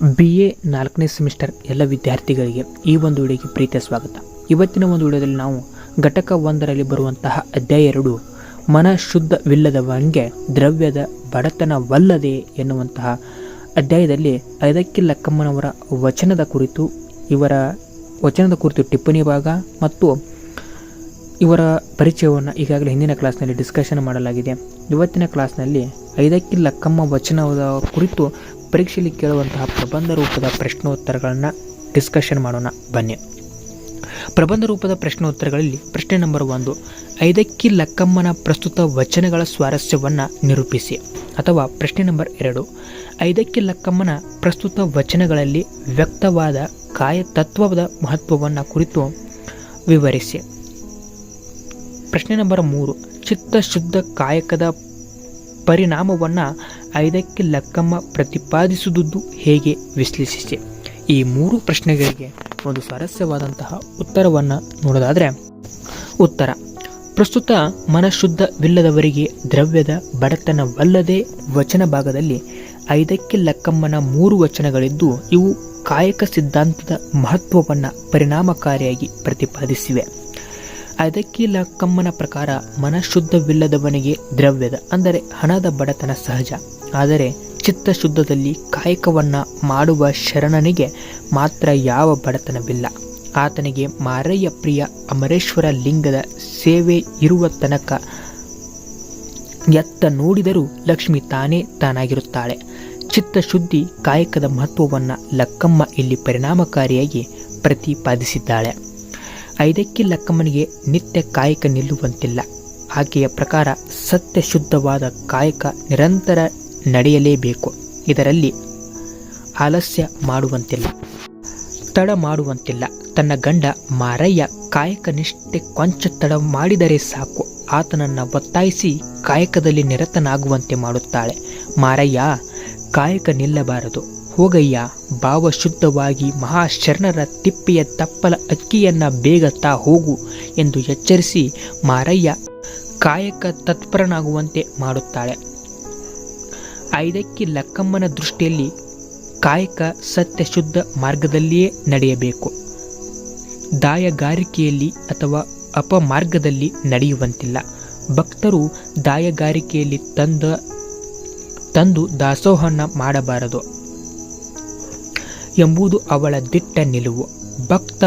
B A ನಾಲ್ಕನೇ semester ಎಲ್ಲ ವಿದ್ಯಾರ್ಥಿಗಳಿಗೆ ಈ ಒಂದು ವಿಡಿಯೋಗೆ ಪ್ರೀತಿಯ ಸ್ವಾಗತ. ಇವತ್ತಿನ ಒಂದು ವಿಡಿಯೋದಲ್ಲಿ ನಾವು ಘಟಕ ಒಂದರಲ್ಲಿ ಬರುವಂತಹ ಅಧ್ಯಾಯ ಎರಡು, ಮನ ಶುದ್ಧವಿಲ್ಲದವಂಗೆ ದ್ರವ್ಯದ ಬಡತನವಲ್ಲದೆ ಎನ್ನುವಂತಹ ಅಧ್ಯಾಯದಲ್ಲಿ ಐದಕ್ಕಿ ಲಕ್ಕಮ್ಮನವರ ವಚನದ ಕುರಿತು, ಇವರ ವಚನದ ಕುರಿತು ಟಿಪ್ಪಣಿ ಭಾಗ ಮತ್ತು ಇವರ ಪರಿಚಯವನ್ನು ಈಗಾಗಲೇ ಹಿಂದಿನ ಕ್ಲಾಸ್ನಲ್ಲಿ ಡಿಸ್ಕಷನ್ ಮಾಡಲಾಗಿದೆ. ಇವತ್ತಿನ ಕ್ಲಾಸ್ನಲ್ಲಿ ಐದಕ್ಕಿ ಲಕ್ಕಮ್ಮ ವಚನದ ಕುರಿತು ಪರೀಕ್ಷೆಯಲ್ಲಿ ಕೇಳುವಂತಹ ಪ್ರಬಂಧ ರೂಪದ ಪ್ರಶ್ನೋತ್ತರಗಳನ್ನು ಡಿಸ್ಕಷನ್ ಮಾಡೋಣ. ಬನ್ನಿ. ಪ್ರಬಂಧ ರೂಪದ ಪ್ರಶ್ನೋತ್ತರಗಳಲ್ಲಿ ಪ್ರಶ್ನೆ ನಂಬರ್ ಒಂದು, ಐದಕ್ಕಿ ಲಕ್ಕಮ್ಮನ ಪ್ರಸ್ತುತ ವಚನಗಳ ಸ್ವಾರಸ್ಯವನ್ನು ನಿರೂಪಿಸಿ. ಅಥವಾ ಪ್ರಶ್ನೆ ನಂಬರ್ ಎರಡು, ಐದಕ್ಕಿ ಲಕ್ಕಮ್ಮನ ಪ್ರಸ್ತುತ ವಚನಗಳಲ್ಲಿ ವ್ಯಕ್ತವಾದ ಕಾಯತತ್ವದ ಮಹತ್ವವನ್ನು ಕುರಿತು ವಿವರಿಸಿ. ಪ್ರಶ್ನೆ ನಂಬರ್ ಮೂರು, ಚಿತ್ತಶುದ್ಧ ಕಾಯಕದ ಪರಿಣಾಮವನ್ನು ಐದಕ್ಕೆ ಲಕ್ಕಮ್ಮ ಪ್ರತಿಪಾದಿಸುವುದು ಹೇಗೆ ವಿಶ್ಲೇಷಿಸಿ? ಈ ಮೂರು ಪ್ರಶ್ನೆಗಳಿಗೆ ಒಂದು ಸ್ವಾರಸ್ಯವಾದಂತಹ ಉತ್ತರವನ್ನು ನೋಡೋದಾದರೆ, ಉತ್ತರ. ಪ್ರಸ್ತುತ ಮನಃಶುದ್ಧವಿಲ್ಲದವರಿಗೆ ದ್ರವ್ಯದ ಬಡತನವಲ್ಲದೆ ವಚನ ಭಾಗದಲ್ಲಿ ಐದಕ್ಕೆ ಲಕ್ಕಮ್ಮನ ಮೂರು ವಚನಗಳಿದ್ದು, ಇವು ಕಾಯಕ ಸಿದ್ಧಾಂತದ ಮಹತ್ವವನ್ನು ಪರಿಣಾಮಕಾರಿಯಾಗಿ ಪ್ರತಿಪಾದಿಸಿವೆ. ಅದಕ್ಕೆ ಲಕ್ಕಮ್ಮನ ಪ್ರಕಾರ ಮನಶುದ್ಧವಿಲ್ಲದವನಿಗೆ ದ್ರವ್ಯದ, ಅಂದರೆ ಹಣದ ಬಡತನ ಸಹಜ. ಆದರೆ ಚಿತ್ತಶುದ್ಧದಲ್ಲಿ ಕಾಯಕವನ್ನ ಮಾಡುವ ಶರಣನಿಗೆ ಮಾತ್ರ ಯಾವ ಬಡತನವಿಲ್ಲ. ಆತನಿಗೆ ಮಾರಯ್ಯ ಪ್ರಿಯ ಅಮರೇಶ್ವರ ಲಿಂಗದ ಸೇವೆ ಇರುವ ತನಕ ಎತ್ತ ನೋಡಿದರೂ ಲಕ್ಷ್ಮಿ ತಾನೇ ತಾನಾಗಿರುತ್ತಾಳೆ. ಚಿತ್ತಶುದ್ಧಿ ಕಾಯಕದ ಮಹತ್ವವನ್ನು ಲಕ್ಕಮ್ಮ ಇಲ್ಲಿ ಪರಿಣಾಮಕಾರಿಯಾಗಿ ಪ್ರತಿಪಾದಿಸಿದ್ದಾಳೆ. ಐದಕ್ಕೆ ಲಕ್ಕಮ್ಮನಿಗೆ ನಿತ್ಯ ಕಾಯಕ ನಿಲ್ಲುವಂತಿಲ್ಲ. ಆಕೆಯ ಪ್ರಕಾರ ಸತ್ಯ ಶುದ್ಧವಾದ ಕಾಯಕ ನಿರಂತರ ನಡೆಯಲೇಬೇಕು. ಇದರಲ್ಲಿ ಆಲಸ್ಯ ಮಾಡುವಂತಿಲ್ಲ. ತಡ ಮಾಡುವಂತಿಲ್ಲ. ತನ್ನ ಗಂಡ ಮಾರಯ್ಯ ಕಾಯಕ ನಿಷ್ಠೆ ಕೊಂಚ ತಡ ಮಾಡಿದರೆ ಸಾಕು. ಆತನನ್ನು ಒತ್ತಾಯಿಸಿ ಕಾಯಕದಲ್ಲಿ ನಿರತನಾಗುವಂತೆ ಮಾಡುತ್ತಾಳೆ. ಮಾರಯ್ಯ, ಕಾಯಕ ನಿಲ್ಲಬಾರದು. ಹೋಗಯ್ಯ, ಭಾವಶುದ್ಧವಾಗಿ ಮಹಾಶರಣರ ತಿಪ್ಪೆಯ ತಪ್ಪಲ ಅಕ್ಕಿಯನ್ನ ಬೇಗ ತಾ ಹೋಗು ಎಂದು ಎಚ್ಚರಿಸಿ ಮಾರಯ್ಯ ಕಾಯಕ ತತ್ಪರನಾಗುವಂತೆ ಮಾಡುತ್ತಾಳೆ. ಐದಕ್ಕಿ ಲಕ್ಕಮ್ಮನ ದೃಷ್ಟಿಯಲ್ಲಿ ಕಾಯಕ ಸತ್ಯ ಶುದ್ಧ ಮಾರ್ಗದಲ್ಲಿಯೇ ನಡೆಯಬೇಕು. ದಾಯಗಾರಿಕೆಯಲ್ಲಿ ಅಥವಾ ಅಪಮಾರ್ಗದಲ್ಲಿ ನಡೆಯುವಂತಿಲ್ಲ. ಭಕ್ತರು ದಾಯಗಾರಿಕೆಯಲ್ಲಿ ತಂದ, ತಂದು ದಾಸೋಹನ ಮಾಡಬಾರದು. ಎಂಬುದು ಅವಳ ದಿಟ್ಟ ನಿಲುವು. ಭಕ್ತ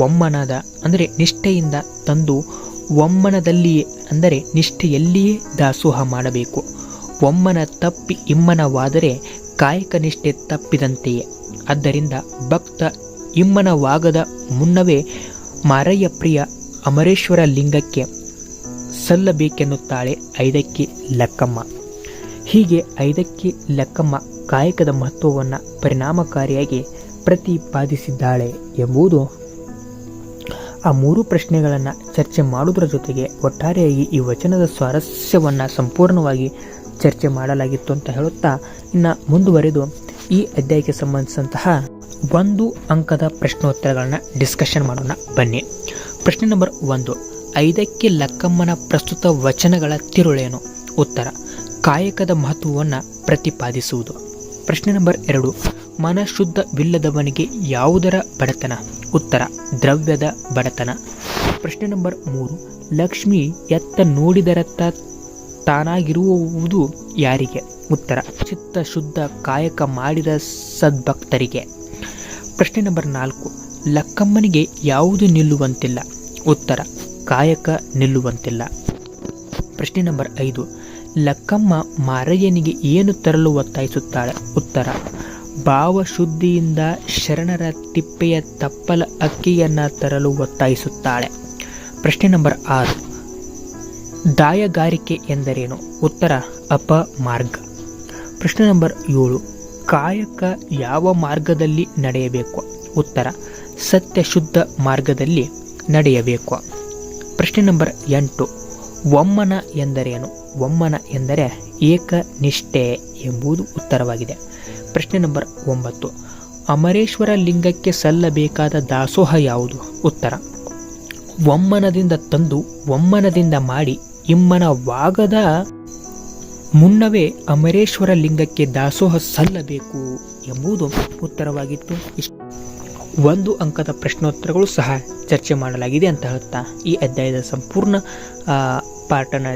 ಒಮ್ಮನದ, ಅಂದರೆ ನಿಷ್ಠೆಯಿಂದ ತಂದು ಒಮ್ಮನದಲ್ಲಿಯೇ, ಅಂದರೆ ನಿಷ್ಠೆಯಲ್ಲಿಯೇ ದಾಸೋಹ ಮಾಡಬೇಕು. ಒಮ್ಮನ ತಪ್ಪಿ ಇಮ್ಮನವಾದರೆ ಕಾಯಕ ನಿಷ್ಠೆ ತಪ್ಪಿದಂತೆಯೇ. ಆದ್ದರಿಂದ ಭಕ್ತ ಇಮ್ಮನವಾಗದ ಮುನ್ನವೇ ಮಾರಯ್ಯ ಪ್ರಿಯ ಅಮರೇಶ್ವರ ಲಿಂಗಕ್ಕೆ ಸಲ್ಲಬೇಕೆನ್ನುತ್ತಾಳೆ ಐದಕ್ಕಿ ಲಕ್ಕಮ್ಮ. ಹೀಗೆ ಐದಕ್ಕಿ ಲಕ್ಕಮ್ಮ ಕಾಯಕದ ಮಹತ್ವವನ್ನು ಪರಿಣಾಮಕಾರಿಯಾಗಿ ಪ್ರತಿಪಾದಿಸಿದ್ದಾಳೆ ಎಂಬುದು ಆ ಮೂರು ಪ್ರಶ್ನೆಗಳನ್ನು ಚರ್ಚೆ ಮಾಡುವುದರ ಜೊತೆಗೆ ಒಟ್ಟಾರೆಯಾಗಿ ಈ ವಚನದ ಸ್ವಾರಸ್ಯವನ್ನು ಸಂಪೂರ್ಣವಾಗಿ ಚರ್ಚೆ ಮಾಡಲಾಗಿತ್ತು ಅಂತ ಹೇಳುತ್ತಾ ಇನ್ನು ಮುಂದುವರೆದು ಈ ಅಧ್ಯಾಯಕ್ಕೆ ಸಂಬಂಧಿಸಿದಂತಹ ಒಂದು ಅಂಕದ ಪ್ರಶ್ನೋತ್ತರಗಳನ್ನು ಡಿಸ್ಕಷನ್ ಮಾಡೋಣ. ಬನ್ನಿ. ಪ್ರಶ್ನೆ ನಂಬರ್ ಒಂದು. ಐದಕ್ಕೆ ಲಕ್ಕಮ್ಮನ ಪ್ರಸ್ತುತ ವಚನಗಳ ತಿರುಳೇನು? ಉತ್ತರ. ಕಾಯಕದ ಮಹತ್ವವನ್ನು ಪ್ರತಿಪಾದಿಸುವುದು. ಪ್ರಶ್ನೆ ನಂಬರ್ ಎರಡು. ಮನಶುದ್ಧವಿಲ್ಲದವನಿಗೆ ಯಾವುದರ ಬಡತನ? ಉತ್ತರ, ದ್ರವ್ಯದ ಬಡತನ. ಪ್ರಶ್ನೆ ನಂಬರ್ ಮೂರು. ಲಕ್ಷ್ಮಿ ಎತ್ತ ನೋಡಿದರತ್ತ ತಾನಾಗಿರುವುದು ಯಾರಿಗೆ? ಉತ್ತರ ಚಿತ್ತ ಶುದ್ಧ ಕಾಯಕ ಮಾಡಿದ ಸದ್ಭಕ್ತರಿಗೆ. ಪ್ರಶ್ನೆ ನಂಬರ್ ನಾಲ್ಕು. ಲಕ್ಕಮ್ಮನಿಗೆ ಯಾವುದು ನಿಲ್ಲುವಂತಿಲ್ಲ? ಉತ್ತರ, ಕಾಯಕ ನಿಲ್ಲುವಂತಿಲ್ಲ. ಪ್ರಶ್ನೆ ನಂಬರ್ ಐದು. ಲಕ್ಕಮ್ಮ ಮಾರಯ್ಯನಿಗೆ ಏನು ತರಲು ಒತ್ತಾಯಿಸುತ್ತಾಳೆ? ಉತ್ತರ, ಭಾವಶುದ್ಧಿಯಿಂದ ಶರಣರ ತಿಪ್ಪೆಯ ತಪ್ಪಲ ಅಕ್ಕಿಯನ್ನ ತರಲು ಒತ್ತಾಯಿಸುತ್ತಾಳೆ. ಪ್ರಶ್ನೆ ನಂಬರ್ ಆರು, ದಾಯಗಾರಿಕೆ ಎಂದರೇನು? ಉತ್ತರ ಅಪಮಾರ್ಗ ಪ್ರಶ್ನೆ ನಂಬರ್ ಏಳು, ಕಾಯಕ ಯಾವ ಮಾರ್ಗದಲ್ಲಿ ನಡೆಯಬೇಕು? ಉತ್ತರ ಸತ್ಯ ಶುದ್ಧ ಮಾರ್ಗದಲ್ಲಿ ನಡೆಯಬೇಕು. ಪ್ರಶ್ನೆ ನಂಬರ್ ಎಂಟು ಒಮ್ಮನ ಎಂದರೇನು? ಒಮ್ಮನ ಎಂದರೆ ಏಕನಿಷ್ಠೆ ಎಂಬುದು ಉತ್ತರವಾಗಿದೆ. ಪ್ರಶ್ನೆ ನಂಬರ್ ಒಂಬತ್ತು. ಅಮರೇಶ್ವರ ಲಿಂಗಕ್ಕೆ ಸಲ್ಲಬೇಕಾದ ದಾಸೋಹ ಯಾವುದು? ಉತ್ತರ. ಒಮ್ಮನದಿಂದ ತಂದು ಒಮ್ಮನದಿಂದ ಮಾಡಿ ಇಮ್ಮನವಾಗದ ಮುನ್ನವೇ ಅಮರೇಶ್ವರ ಲಿಂಗಕ್ಕೆ ದಾಸೋಹ ಸಲ್ಲಬೇಕು ಎಂಬುದು ಉತ್ತರವಾಗಿತ್ತು. ಇಷ್ಟ ಒಂದು ಅಂಕದ ಪ್ರಶ್ನೋತ್ತರಗಳು ಸಹ ಚರ್ಚೆ ಮಾಡಲಾಗಿದೆ ಅಂತ ಹೇಳುತ್ತಾ ಈ ಅಧ್ಯಾಯದ ಸಂಪೂರ್ಣ ಪಾಠನ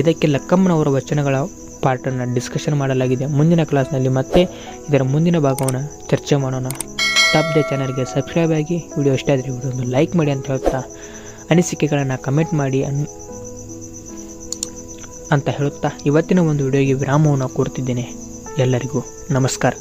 ಐದಕ್ಕೆ ಲಕ್ಕಮ್ಮನವರ ವಚನಗಳ ಪಾಠನ ಡಿಸ್ಕಷನ್ ಮಾಡಲಾಗಿದೆ. ಮುಂದಿನ ಕ್ಲಾಸ್ನಲ್ಲಿ ಮತ್ತೆ ಇದರ ಮುಂದಿನ ಭಾಗವನ್ನು ಚರ್ಚೆ ಮಾಡೋಣ. ತಪ್ಪದೆ ಚಾನಲ್ಗೆ ಸಬ್ಸ್ಕ್ರೈಬ್ ಆಗಿ ವಿಡಿಯೋ ಇಷ್ಟ ಆದರೆ ವಿಡಿಯೋವನ್ನು ಲೈಕ್ ಮಾಡಿ ಅಂತ ಹೇಳ್ತಾ ಅನಿಸಿಕೆಗಳನ್ನು ಕಮೆಂಟ್ ಮಾಡಿ ಅನ್, ಅಂತ ಹೇಳುತ್ತಾ ಇವತ್ತಿನ ಒಂದು ವಿಡಿಯೋಗೆ ವಿರಾಮವನ್ನು ಕೊಡ್ತಿದ್ದೇನೆ. ಎಲ್ಲರಿಗೂ ನಮಸ್ಕಾರ.